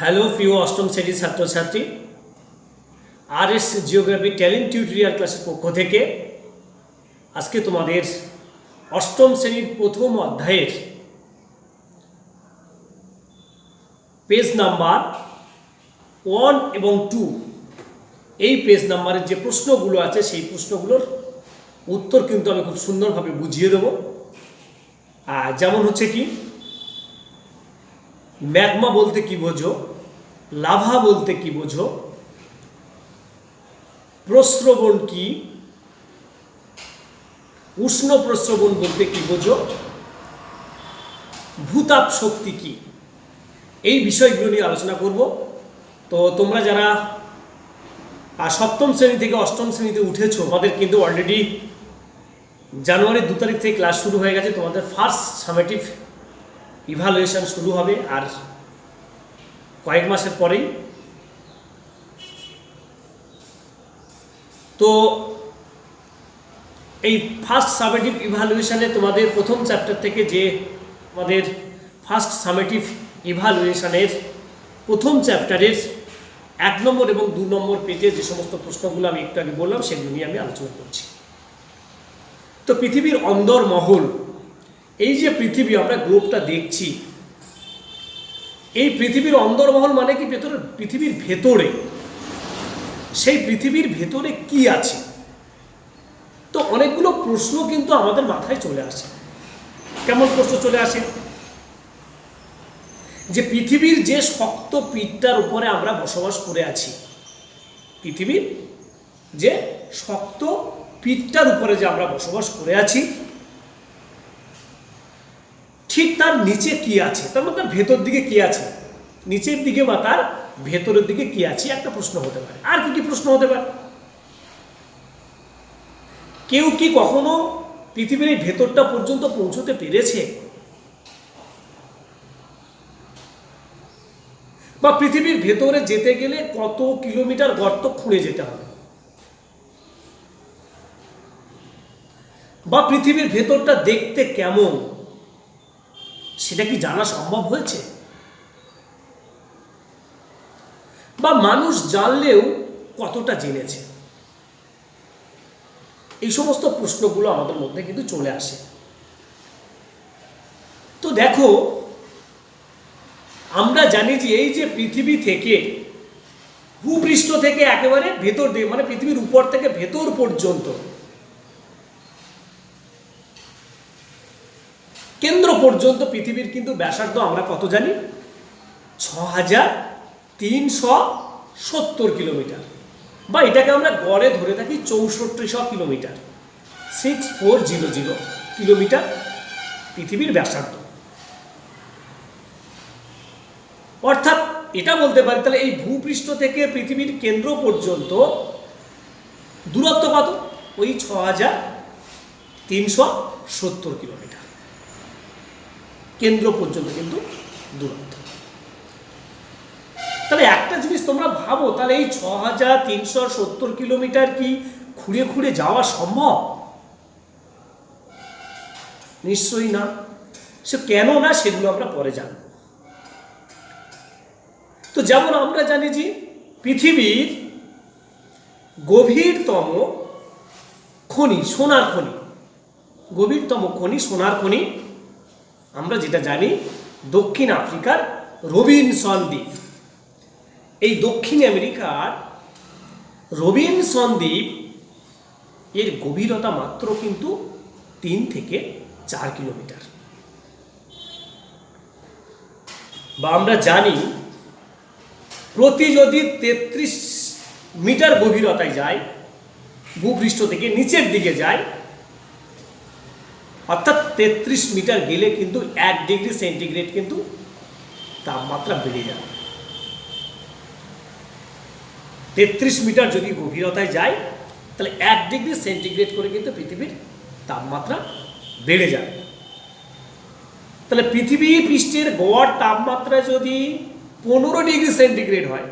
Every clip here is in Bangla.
হ্যালো প্রিয় অষ্টম শ্রেণির ছাত্রছাত্রী R S Geography Talent Tutorial ক্লাসের পক্ষ থেকে আজকে তোমাদের অষ্টম শ্রেণির প্রথম অধ্যায়ের পেজ নাম্বার ওয়ান এবং টু এই পেজ নাম্বারের যে প্রশ্নগুলো আছে, সেই প্রশ্নগুলোর উত্তর কিন্তু আমি খুব সুন্দরভাবে বুঝিয়ে দেবো। যেমন হচ্ছে কি, ম্যাগমা বলতে কি বোঝো? লাভা বলতে কি বোঝো? প্রস্রবণ কি? উষ্ণ প্রস্রবণ বলতে কি বোঝো? ভূতাপ শক্তি কি? এই বিষয়গুলো নিয়ে আলোচনা করব। তো তোমরা যারা সপ্তম শ্রেণি থেকে অষ্টম শ্রেণীতে উঠেছো আমাদের কিন্তু অলরেডি জানুয়ারির দু তারিখ থেকে ক্লাস শুরু হয়ে গেছে। তোমাদের ফার্স্ট সামেটিভ ইভালুয়েশন শুরু হবে। আর কয়েক মাসের পরেই। তো এই ফার্স্ট সামেটিভ ইভালুয়েশনে তোমাদের প্রথম চ্যাপ্টার থেকে যে আমাদের ফার্স্ট সামেটিভ ইভালুয়েশনের প্রথম চ্যাপ্টারের এক নম্বর এবং দু নম্বর পেজে যে সমস্ত প্রশ্নগুলো আমি একটু আগে বললাম, সেগুলো নিয়ে আমি আলোচনা করছি। তো পৃথিবীর অন্দর মহল এই যে পৃথিবী আমরা গ্লোবটা দেখছি এই পৃথিবীর অন্দরমহল মানে কি? ভেতরে, পৃথিবীর ভেতরে। সেই পৃথিবীর ভেতরে কি আছে? তো অনেকগুলো প্রশ্ন কিন্তু আমাদের মাথায় চলে আসে। কেমন প্রশ্ন চলে আসে? যে পৃথিবীর যে শক্ত পিঠটার উপরে আমরা বসবাস করে আছি, পৃথিবীর যে শক্ত পিঠটার উপরে যে আমরা বসবাস করে আছি ঠিক তার নিচে কি আছে? তার মানে তার ভেতর দিকে কি আছে? নিচের দিকে বা তার ভেতরের দিকে কি আছে? একটা প্রশ্ন হতে পারে। আর কি কি প্রশ্ন হতে পারে? কেউ কি কখনো পৃথিবীর এই ভেতরটা পর্যন্ত পৌঁছতে পেরেছে? বা পৃথিবীর ভেতরে যেতে গেলে কত কিলোমিটার গর্ত খুঁড়ে যেতে হবে? বা পৃথিবীর ভেতরটা দেখতে কেমন? সেটা কি জানা সম্ভব হয়েছে? বা মানুষ জানলেও কতটা জেনেছে? এই সমস্ত প্রশ্নগুলো আমাদের মধ্যে কিন্তু চলে আসে। তো দেখো, আমরা জানি যে এই যে পৃথিবী থেকে, ভূপৃষ্ঠ থেকে একেবারে ভেতর দিয়ে মানে পৃথিবীর উপর থেকে ভেতর পর্যন্ত কেন্দ্র পর্যন্ত পৃথিবীর কিন্তু ব্যাসার্ধ আমরা কত জানি? ছ হাজার তিনশো সত্তর কিলোমিটার। বা এটাকে আমরা গড়ে ধরে থাকি চৌষট্টিশো kilometre. Six four zero zero kilometre পৃথিবীর ব্যাসার্ধ। অর্থাৎ এটা বলতে পারি, তাহলে এই ভূপৃষ্ঠ থেকে পৃথিবীর কেন্দ্র পর্যন্ত দূরত্ব কত? ওই ছ হাজার তিনশো সত্তর কিলোমিটার। কেন্দ্র পর্যন্ত কিন্তু দূরত্ব। তাহলে একটা জিনিস তোমরা ভাবো, তাহলে এই ছ হাজার তিনশো সত্তর কিলোমিটার কি খুঁড়ে খুঁড়ে যাওয়া সম্ভব? নিশ্চয়ই না। সে কেন না সেগুলো আমরা পরে জানব। তো যেমন আমরা জানি যে পৃথিবীর গভীরতম খনি, সোনার খনি, গভীরতম খনি, সোনার খনি আমরা যেটা জানি, দক্ষিণ আফ্রিকার রবিনসন দ্বীপ। এই দক্ষিণ আমেরিকার রবিনসন দ্বীপ, এর গভীরতা মাত্র কিন্তু তিন থেকে চার কিলোমিটার। বা আমরা জানি, প্রতি যদি তেত্রিশ মিটার গভীরতায় যায়, ভূপৃষ্ঠ থেকে নিচের দিকে যায়, অর্থাৎ তেত্রিশ মিটার গেলে কিন্তু এক ডিগ্রি সেন্টিগ্রেড কিন্তু তাপমাত্রা বেড়ে যাবে। তেত্রিশ মিটার যদি গভীরতায় যায়, তাহলে এক ডিগ্রি সেন্টিগ্রেড করে কিন্তু পৃথিবীর তাপমাত্রা বেড়ে যাবে। তাহলে পৃথিবী পৃষ্ঠের গড় তাপমাত্রা যদি পনেরো ডিগ্রি সেন্টিগ্রেড হয়,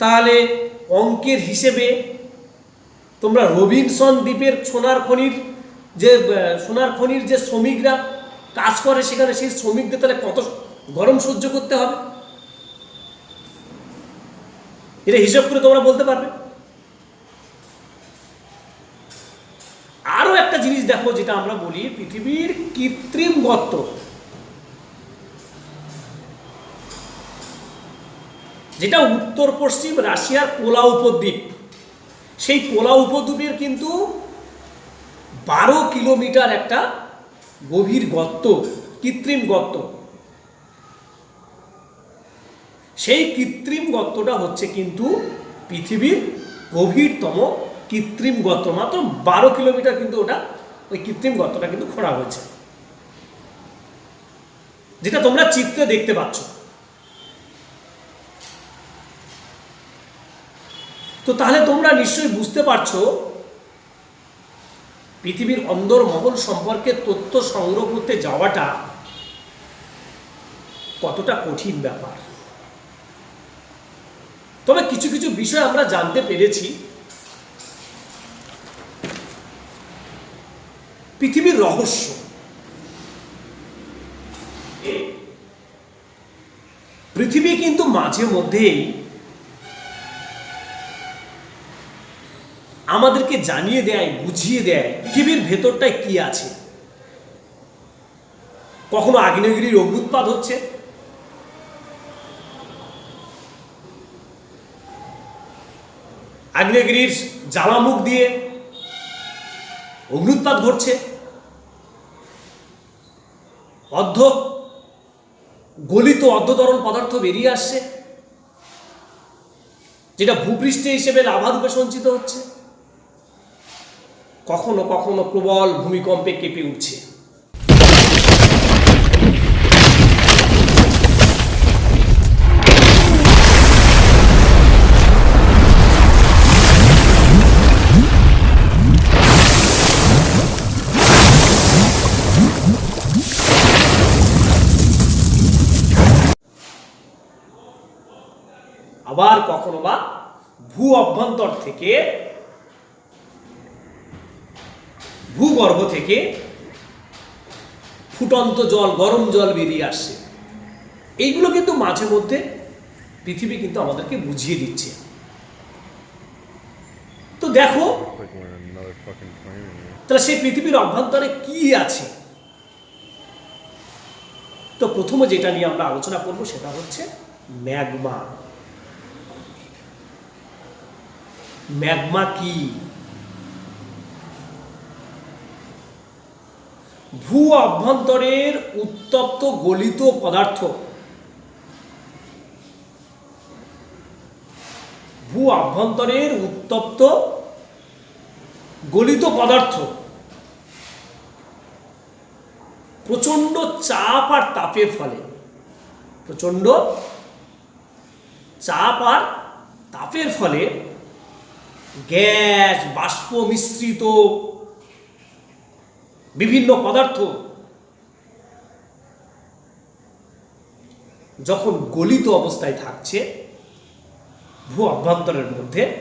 তাহলে অঙ্কের হিসেবে তোমরা রবিনসন দ্বীপের সোনার খনির যে সোনার খনির যে শ্রমিকরা কাজ করে সেখানে সেই শ্রমিকদের তাহলে কত গরম সহ্য করতে হবে? এটা হিসাব করে তোমরা বলতে পারবে। আরও একটা জিনিস দেখো যেটা আমরা বলি পৃথিবীর কৃত্রিম গর্ত। যেটা উত্তর পশ্চিম রাশিয়ার কোলা উপদ্বীপ। সেই কোলা উপদ্বীপের কিন্তু বারো কিলোমিটার একটা গভীর গর্ত, কৃত্রিম গর্ত। সেই কৃত্রিম গর্তটা হচ্ছে কিন্তু পৃথিবীর গভীরতম কৃত্রিম গর্ত। মাত্র বারো কিলোমিটার কিন্তু ওটা, ওই কৃত্রিম গর্তটা কিন্তু খোঁড়া হয়েছে। যেটা তোমরা চিত্রে দেখতে পাচ্ছ। তো তাহলে তোমরা নিশ্চয়ই বুঝতে পারছ পৃথিবীর অন্দর মহল সম্পর্কে তথ্য সংগ্রহ করতে যাওয়াটা কতটা কঠিন ব্যাপার। তবে কিছু কিছু বিষয় আমরা জানতে পেরেছি। পৃথিবীর রহস্য। পৃথিবী কিন্তু মাঝে মধ্যেই আমাদেরকে জানিয়ে দেয়, বুঝিয়ে দেয়, পৃথিবীর ভেতরটায় কি আছে? কখনো আগ্নেয়গিরির অগ্নুৎপাত হচ্ছে? আগ্নেয়গিরির জ্বালামুখ দিয়ে অগ্নুৎপাত ঘটছে? অর্ধ গলিত অর্ধতরল পদার্থ বেরিয়ে আসছে, যেটা ভূপৃষ্ঠে হিসেবে লাভারূপে সঞ্চিত হচ্ছে। কখনো কখনো প্রবল ভূমিকম্পে কেঁপে উঠছে। আবার কখনো বা ভূ অভ্যন্তর থেকে ভূগর্ভ থেকে ফুটন্ত জল, গরম জল বেরিয়ে আসছে। এইগুলো কিন্তু মাঝে মধ্যে পৃথিবী কিন্তু আমাদেরকে বুঝিয়ে দিচ্ছে। তো দেখো. তাহলে সেই পৃথিবীর অভ্যন্তরে কি আছে? তো প্রথমে যেটা নিয়ে আমরা আলোচনা করব সেটা হচ্ছে ম্যাগমা। ম্যাগমা কি? ভূ অভ্যন্তরের উত্তপ্ত গলিত পদার্থ। ভূ অভ্যন্তরের উত্তপ্ত গলিত পদার্থ। প্রচণ্ড চাপ আর তাপের ফলে। প্রচণ্ড চাপ আর তাপের ফলে গ্যাস, বাষ্প মিশ্রিত বিভিন্ন পদার্থ। যখন গলিত অবস্থায় থাকছে, ভূ অভ্যন্তরের মধ্যে,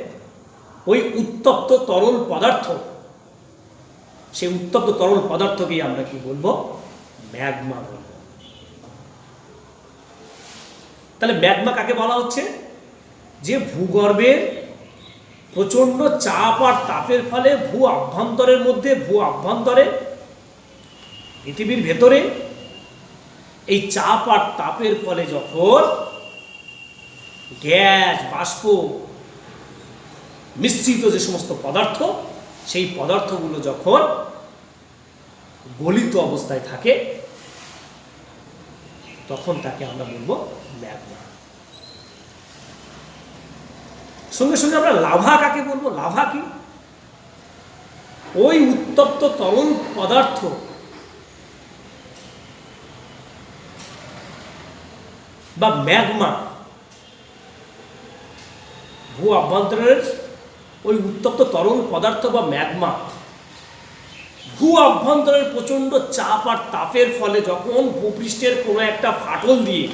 ওই উত্তপ্ত তরল পদার্থ, সেই উত্তপ্ত তরল পদার্থকেই আমরা কি বলব? ম্যাগমা বলব। তাহলে ম্যাগমা কাকে বলা হচ্ছে? যে ভূগর্ভের প্রচণ্ড চাপ আর তাপের ফলে ভূ অভ্যন্তরের মধ্যে, ভূ অভ্যন্তরে পৃথিবীর ভেতরে এই চাপ আর তাপের ফলে যখন গ্যাস, বাষ্প মিশ্রিত যে সমস্ত পদার্থ, সেই পদার্থগুলো যখন গলিত অবস্থায় থাকে, তখন তাকে আমরা বলব ম্যাগমা। সঙ্গে সঙ্গে আমরা লাভা কাকে বলব? লাভা কি? ওই উত্তপ্ত তরল পদার্থ বা ম্যাগমা। ভূ অভ্যন্তরের ওই উত্তপ্ত তরল পদার্থ বা ম্যাগমা। ভূ অভ্যন্তরের প্রচণ্ড চাপ আর তাপের ফলে যখন ভূপৃষ্ঠের কোনো একটা ফাটল দিয়ে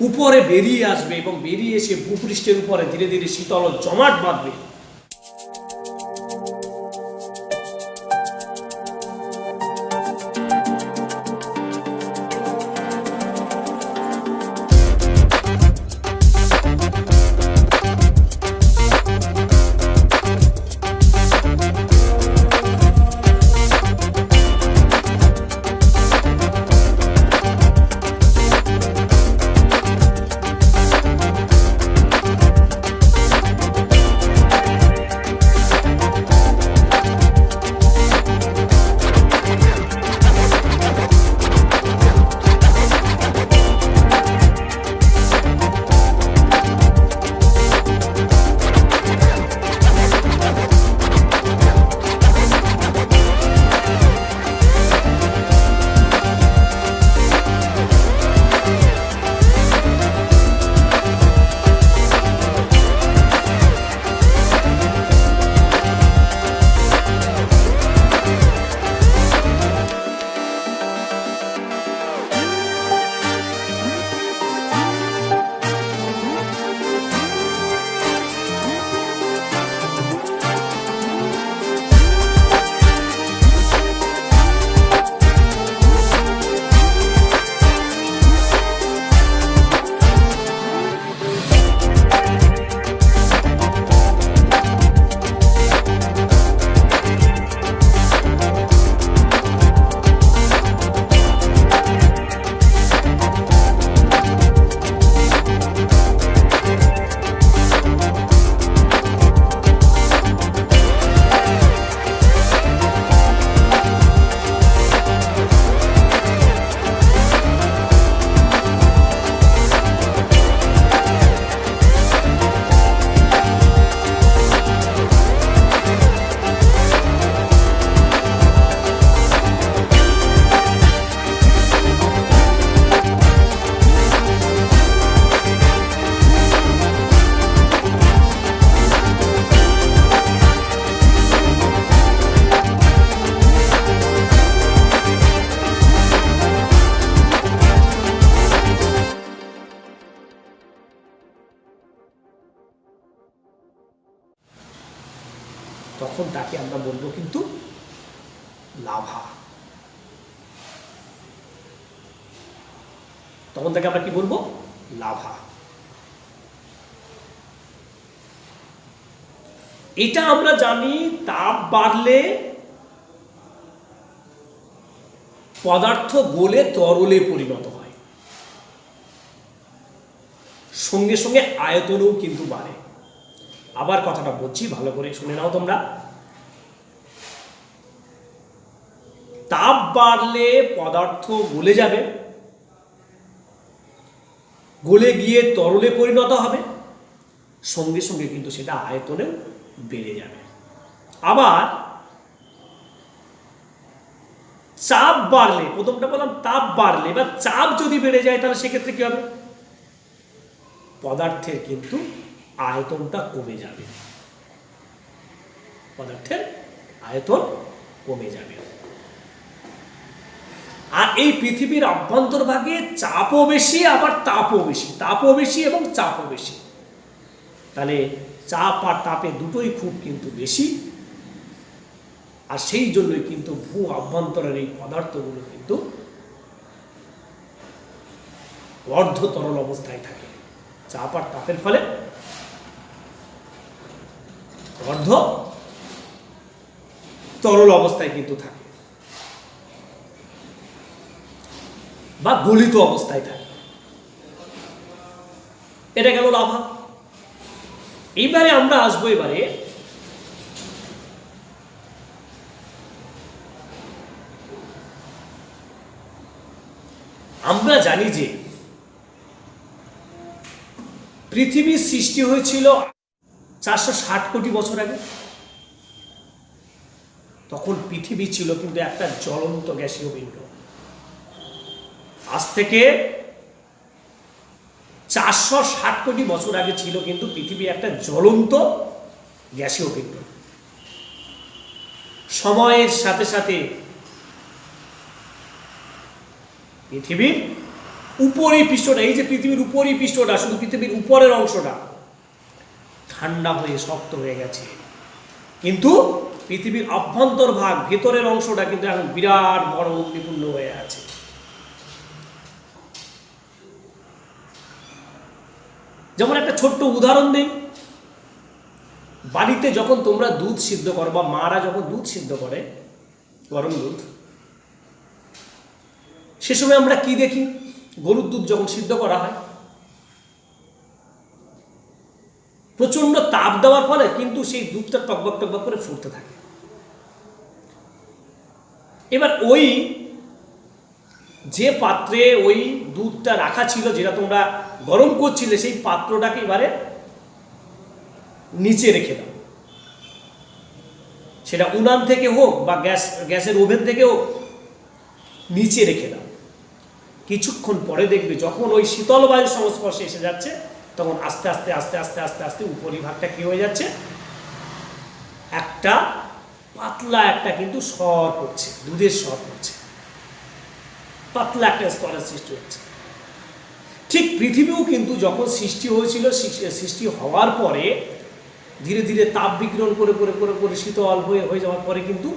উপরে বেরিয়ে আসবে এবং বেরিয়ে এসে ভূপৃষ্ঠের উপরে ধীরে ধীরে শীতল জমাট বাঁধবে তাকে আমরা কি বলব? লাভা। এটা আমরা জানি তাপ বাড়লে পদার্থ গলে তরলে পরিণত হয়। সঙ্গে সঙ্গে আয়তনও কিন্তু বাড়ে। আবার কথাটা বলছি, ভালো করে শুনে নাও তোমরা। তাপ বাড়লে পদার্থ গলে যাবে। গলে গিয়ে তরলে পরিণত হবে। সঙ্গে সঙ্গে কিন্তু সেটা আয়তনেও বেড়ে যাবে। আবার চাপ বাড়লে, প্রথমটা বললাম তাপ বাড়লে বা চাপ যদি বেড়ে যায় তাহলে সেক্ষেত্রে কি হবে? পদার্থের কিন্তু আয়তনটা কমে যাবে। পদার্থের আয়তন কমে যাবে। আর এই পৃথিবীর অভ্যন্তরভাগে চাপও বেশি, আবার তাপও বেশি। তাপও বেশি এবং চাপও বেশি। তাহলে চাপ আর তাপে দুটোই খুব কিন্তু বেশি। আর সেই জন্যই কিন্তু ভূ অভ্যন্তরের এই পদার্থগুলো কিন্তু অর্ধ তরল অবস্থায় থাকে। চাপ আর তাপের ফলে অর্ধ তরল অবস্থায় কিন্তু থাকে। বা গলিত অবস্থায় থাকে। এটা গেল লাভা। এইবারে আমরা আসব এবারে আমরা জানি যে পৃথিবীর সৃষ্টি হয়েছিল চারশো ষাট কোটি বছর আগে। তখন পৃথিবী ছিল কিন্তু একটা জ্বলন্ত গ্যাসীয় পিণ্ড আজ থেকে চারশো ষাট কোটি বছর আগে ছিল কিন্তু পৃথিবী একটা জ্বলন্ত গ্যাসীয় পিণ্ড সময়ের সাথে সাথে পৃথিবীর উপরের পৃষ্ঠটা, এই যে পৃথিবীর উপরের পৃষ্ঠটা, শুধু পৃথিবীর উপরের অংশটা, ঠান্ডা হয়ে, শক্ত হয়ে গেছে। কিন্তু পৃথিবীর অভ্যন্তর ভাগ, ভেতরের অংশটা কিন্তু এখন বিরাট বড় অগ্নিপূর্ণ হয়ে আছে। যেমন একটা ছোট্ট উদাহরণ দিই। বাড়িতে যখন তোমরা দুধ সিদ্ধ করো বা মারা যখন দুধ সিদ্ধ করে, গরম দুধ, সে সময় আমরা কি দেখি? গরুর দুধ যখন সিদ্ধ করা হয় প্রচণ্ড তাপ দেওয়ার ফলে কিন্তু সেই দুধটা টকবক টকবক করে ফুটতে থাকে। এবার ওই যে পাত্রে ওই দুধটা রাখা ছিল, যেটা তোমরা গরম করছিলে, সেই পাত্রটাকে এবারে নিচে রেখে দাও। সেটা উনান থেকে হোক বা গ্যাস, গ্যাসের ওভেন থেকে হোক, নিচে রেখে দাও। কিছুক্ষণ পরে দেখবে যখন ওই শীতল বায়ুর সংস্পর্শে এসে যাচ্ছে, তখন আস্তে আস্তে আস্তে আস্তে আস্তে আস্তে উপরিভাগটা কি হয়ে যাচ্ছে? একটা পাতলা একটা কিন্তু স্বর পড়ছে, দুধের স্বর পড়ছে। পাতলা একটা স্তরের সৃষ্টি হচ্ছে। ঠিক পৃথিবীও কিন্তু যখন সৃষ্টি হয়েছিল, সৃষ্টি হওয়ার পরে ধীরে ধীরে তাপ বিকিরণ করে করে করে করে শীতল হয়ে হয়ে যাওয়ার পরে কিন্তু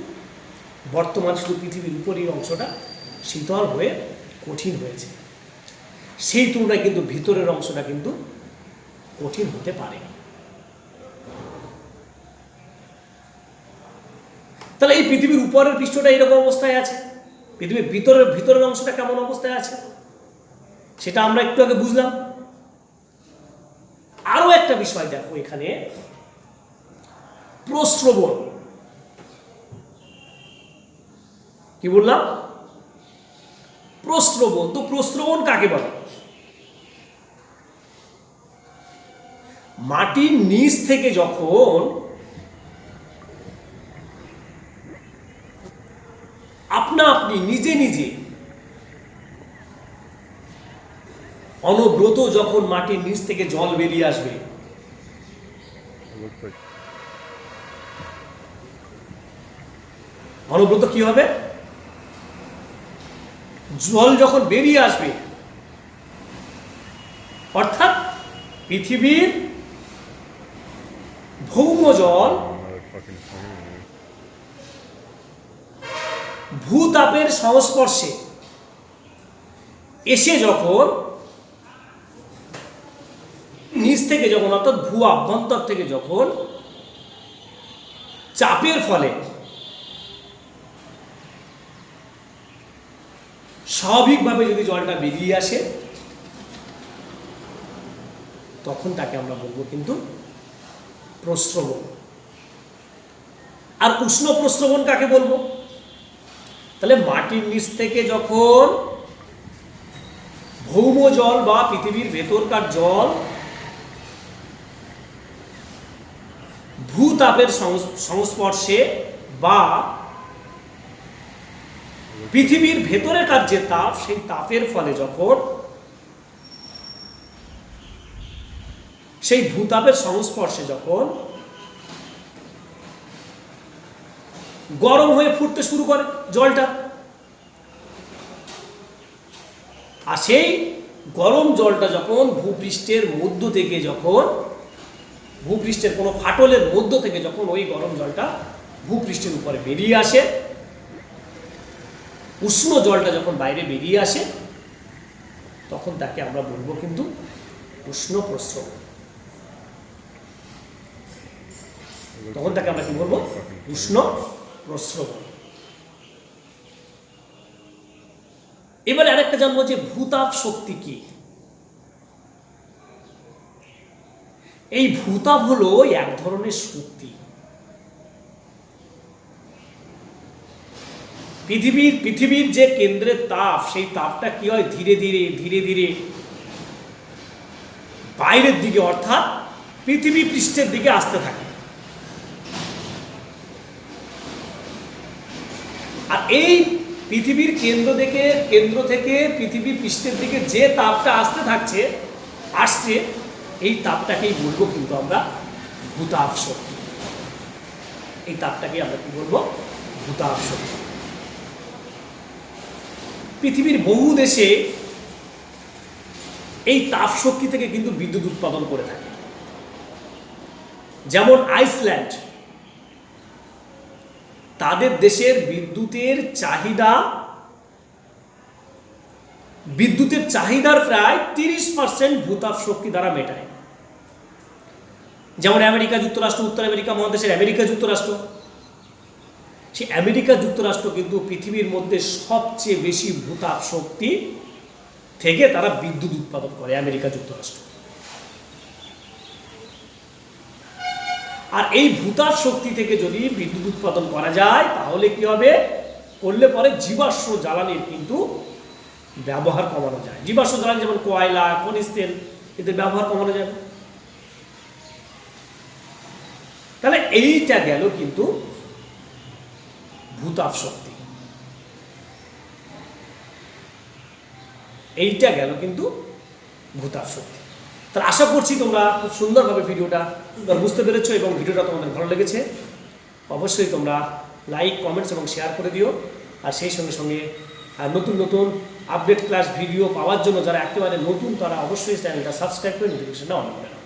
বর্তমান শুধু পৃথিবীর উপরের অংশটা শীতল হয়ে কঠিন হয়েছে। সেই তুলনায় কিন্তু ভিতরের অংশটা কিন্তু কঠিন হতে পারে। তাহলে এই পৃথিবীর উপরের পৃষ্ঠটা এরকম অবস্থায় আছে? পৃথিবীর ভিতরের ভিতরের অংশটা কেমন অবস্থায় আছে? সেটা আমরা একটু আগে বুঝলাম। আরও একটা বিষয় দেখো এখানে। প্রশ্রবণ। কি বললাম? প্রশ্রবণ। তো প্রশ্রবণ কাকে বলে? মাটির নিচ থেকে যখন আপনা আপনি নিজে নিজে অনব্রত যখন মাটির নিচ থেকে জল বেরিয়ে আসবে অনব্রত কি হবে জল যখন বেরিয়ে আসবে, অর্থাৎ পৃথিবীর ভৌম জল. ভূতাপের সংস্পর্শে এসে যখন নিচ থেকে যখন, অর্থাৎ ভূ আভ্যন্তর থেকে যখন চাপের ফলে স্বাভাবিকভাবে যদি জলটা বেরিয়ে আসে, তখন তাকে আমরা বলব কিন্তু প্রস্রবণ। আর উষ্ণ প্রস্রবণ কাকে বলব? তাহলে মাটির নিচ থেকে যখন ভৌম জল বা পৃথিবীর ভেতরকার জল ভূতাপের সংস্পর্শে বা পৃথিবীর ভেতরেকার যে তাপ, সেই তাপের ফলে যখন সেই ভূতাপের সংস্পর্শে যখন গরম হয়ে ফুটতে শুরু করে জলটা। আর সেই গরম জলটা যখন ভূপৃষ্ঠের মধ্য থেকে যখন ভূপৃষ্ঠের কোনো ফাটলের মধ্য থেকে যখন ওই গরম জলটা ভূপৃষ্ঠের উপরে বেরিয়ে আসে, উষ্ণ জলটা যখন বাইরে বেরিয়ে আসে, তখন তাকে আমরা বলব কিন্তু উষ্ণ প্রস্রব তখন তাকে আমরা কি বলব? উষ্ণ প্রস্রবণ। এবারে আরেকটা জানব যে ভূতাপ শক্তি কি? এই ভূতাপ হলো এক ধরনের শক্তি। পৃথিবীর পৃথিবীর যে কেন্দ্রের তাপ, সেই তাপটা কি হয়? ধীরে ধীরে ধীরে ধীরে বাইরের দিকে, অর্থাৎ পৃথিবী পৃষ্ঠের দিকে আসতে থাকে। আর এই পৃথিবীর কেন্দ্র থেকে কেন্দ্র থেকে পৃথিবী পৃষ্ঠের দিকে যে তাপটা আসতে থাকছে, আসছে এই তাপটাকেই বলব কিন্তু আমরা ভূতাপ শক্তি। এই তাপটাকে আমরা কি বলব? ভূতাপ শক্তি। পৃথিবীর বহু দেশে এই তাপ শক্তি থেকে কিন্তু বিদ্যুৎ উৎপাদন করে থাকে। যেমন আইসল্যান্ড, তাদের দেশের বিদ্যুতের চাহিদা বিদ্যুতের চাহিদার প্রায় তিরিশ পার্সেন্ট ভূতাপ শক্তি দ্বারা মেটায়। যেমন আমেরিকা যুক্তরাষ্ট্র, উত্তর আমেরিকা মহাদেশের আমেরিকা যুক্তরাষ্ট্র। সেই আমেরিকা যুক্তরাষ্ট্র কিন্তু পৃথিবীর মধ্যে সবচেয়ে বেশি ভূতাপ শক্তি থেকে তারা বিদ্যুৎ উৎপাদন করে, আমেরিকা যুক্তরাষ্ট্র। আর এই ভূতাপ শক্তি থেকে যদি বিদ্যুৎ উৎপাদন করা যায়, তাহলে কি হবে? করলে পরে জীবাশ্ম জ্বালানির কিন্তু ব্যবহার কমানো যায়। জীবাশ্ম জ্বালানি যেমন কয়লা খনিজ তেল এদের ব্যবহার কমানো যাবে তাহলে এইটা গেল কিন্তু ভূতাপ শক্তি। এইটা গেল কিন্তু ভূতাপ শক্তি। তাহলে আশা করছি তোমরা খুব সুন্দরভাবে ভিডিওটা বুঝতে পেরেছ এবং ভিডিওটা তোমাদের ভালো লেগেছে। অবশ্যই তোমরা লাইক, কমেন্টস এবং শেয়ার করে দিও। আর সেই সঙ্গে সঙ্গে আর নতুন নতুন আপডেট ক্লাস ভিডিও পাওয়ার জন্য যারা একেবারে নতুন, তারা অবশ্যই চ্যানেলটা সাবস্ক্রাইব করে নোটিফিকেশনটা অন করে